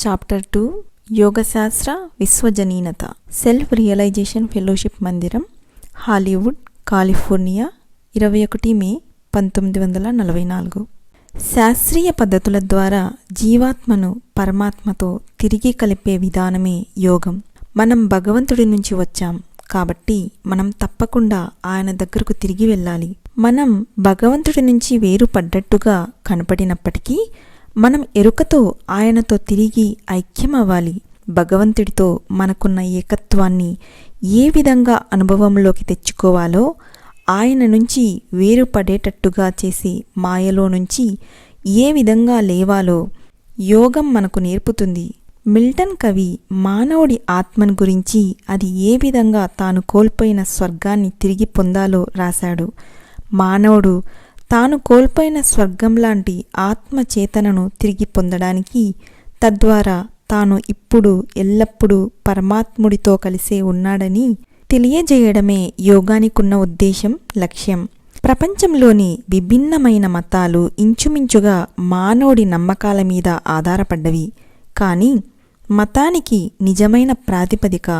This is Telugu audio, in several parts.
చాప్టర్ టూ యోగశాస్త్ర విశ్వజనీనత సెల్ఫ్ రియలైజేషన్ ఫెలోషిప్ మందిరం హాలీవుడ్ కాలిఫోర్నియా ఇరవై ఒకటి మే పంతొమ్మిది వందల నలభై నాలుగు. శాస్త్రీయ పద్ధతుల ద్వారా జీవాత్మను పరమాత్మతో తిరిగి కలిపే విధానమే యోగం మనం భగవంతుడి నుంచి వచ్చాం కాబట్టి మనం తప్పకుండా ఆయన దగ్గరకు తిరిగి వెళ్ళాలి మనం భగవంతుడి నుంచి వేరుపడ్డట్టుగా కనపడినప్పటికీ మనం ఎరుకతో ఆయనతో తిరిగి ఐక్యమవ్వాలి. భగవంతుడితో మనకున్న ఏకత్వాన్ని ఏ విధంగా అనుభవంలోకి తెచ్చుకోవాలో ఆయన నుంచి వేరుపడేటట్టుగా చేసే మాయలో నుంచి ఏ విధంగా లేవాలో యోగం మనకు నేర్పుతుంది. మిల్టన్ కవి మానవుడి ఆత్మను గురించి అది ఏ విధంగా తాను కోల్పోయిన స్వర్గాన్ని తిరిగి పొందాలో రాశాడు. మానవుడు తాను కోల్పోయిన స్వర్గం లాంటి ఆత్మచేతనను తిరిగి పొందడానికి తద్వారా తాను ఇప్పుడు ఎల్లప్పుడూ పరమాత్ముడితో కలిసే ఉన్నాడని తెలియజేయడమే యోగానికున్న ఉద్దేశం లక్ష్యం. ప్రపంచంలోని విభిన్నమైన మతాలు ఇంచుమించుగా మానవుడి నమ్మకాల మీద ఆధారపడ్డవి. కానీ మతానికి నిజమైన ప్రాతిపదిక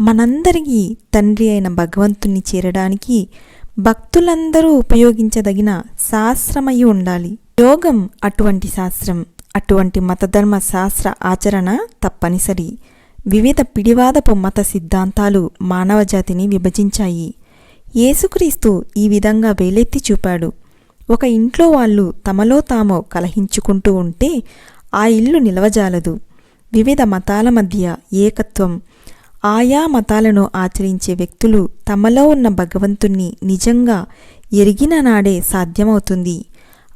మనందరికీ తండ్రి అయిన భగవంతుణ్ణి చేరడానికి భక్తులందరూ ఉపయోగించదగిన శాస్త్రమయి ఉండాలి. యోగం అటువంటి శాస్త్రం అటువంటి మతధర్మ శాస్త్ర ఆచరణ తప్పనిసరి. వివిధ పిడివాదపు మత సిద్ధాంతాలు మానవజాతిని విభజించాయి. యేసుక్రీస్తు ఈ విధంగా వేలెత్తి చూపాడు. ఒక ఇంట్లో వాళ్ళు తమలో తాము కలహించుకుంటూ ఉంటే ఆ ఇల్లు నిలవజాలదు. వివిధ మతాల మధ్య ఏకత్వం ఆయా మతాలను ఆచరించే వ్యక్తులు తమలో ఉన్న భగవంతుణ్ణి నిజంగా ఎరిగిన నాడే సాధ్యమవుతుంది.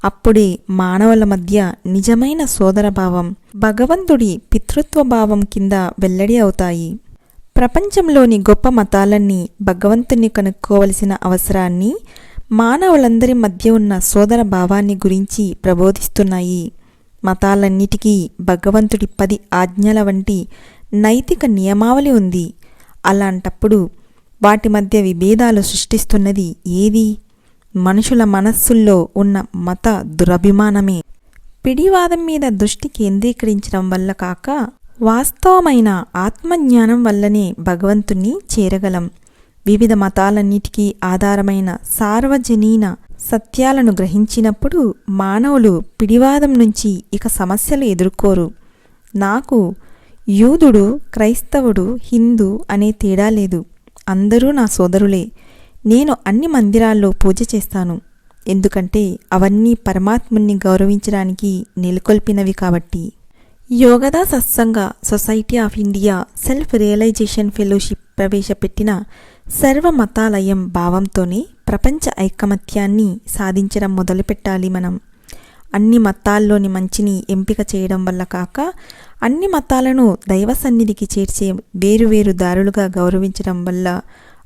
అప్పుడే మానవుల మధ్య నిజమైన సోదరభావం భగవంతుడి పితృత్వ భావం కింద వెల్లడి అవుతాయి. ప్రపంచంలోని గొప్ప మతాలన్నీ భగవంతుని కనుక్కోవలసిన అవసరాన్ని మానవులందరి మధ్య ఉన్న సోదర భావాన్ని గురించి ప్రబోధిస్తున్నాయి. మతాలన్నిటికీ భగవంతుడి పది ఆజ్ఞల వంటి నైతిక నియమావళి ఉంది. అలాంటప్పుడు వాటి మధ్య విభేదాలు సృష్టిస్తున్నది ఏది? మనుషుల మనస్సుల్లో ఉన్న మత దురభిమానమే. పిడివాదం మీద దృష్టి కేంద్రీకరించడం వల్ల కాక వాస్తవమైన ఆత్మజ్ఞానం వల్లనే భగవంతుణ్ణి చేరగలం. వివిధ మతాలన్నిటికీ ఆధారమైన సార్వజనీన సత్యాలను గ్రహించినప్పుడు మానవులు పిడివాదం నుంచి ఇక సమస్యలు ఎదుర్కోరు. నాకు యూదుడు క్రైస్తవుడు హిందూ అనే తేడా లేదు. అందరూ నా సోదరులే. నేను అన్ని మందిరాల్లో పూజ చేస్తాను. ఎందుకంటే అవన్నీ పరమాత్ముని గౌరవించడానికి నెలకొల్పినవి కాబట్టి. Yogoda Satsanga Society of India Self Realization Fellowship ప్రవేశపెట్టిన సర్వమతాలయం భావంతోనే ప్రపంచ ఐకమత్యాన్ని సాధించడం మొదలుపెట్టాలి మనం. అన్ని మతాల్లోని మంచిని ఎంపిక చేయడం వల్ల కాక అన్ని మతాలను దైవ సన్నిధికి చేర్చే వేరువేరు దారులుగా గౌరవించడం వల్ల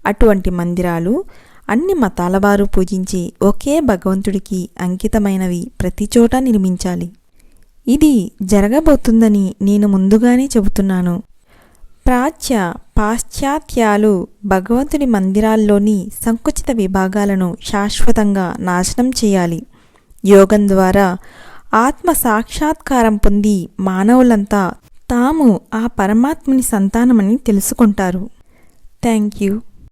అటువంటి మందిరాలు అన్ని మతాల వారు పూజించే ఒకే భగవంతుడికి అంకితమైనవి ప్రతి చోట నిర్మించాలి. ఇది జరగబోతుందని నేను ముందుగానే చెబుతున్నాను. ప్రాచ్య పాశ్చాత్యాలు భగవంతుడి మందిరాల్లోని సంకుచిత విభాగాలను శాశ్వతంగా నాశనం చేయాలి. యోగం ద్వారా ఆత్మ సాక్షాత్కారం పొంది మానవులంతా తాము ఆ పరమాత్ముని సంతానమని తెలుసుకుంటారు. Thank you.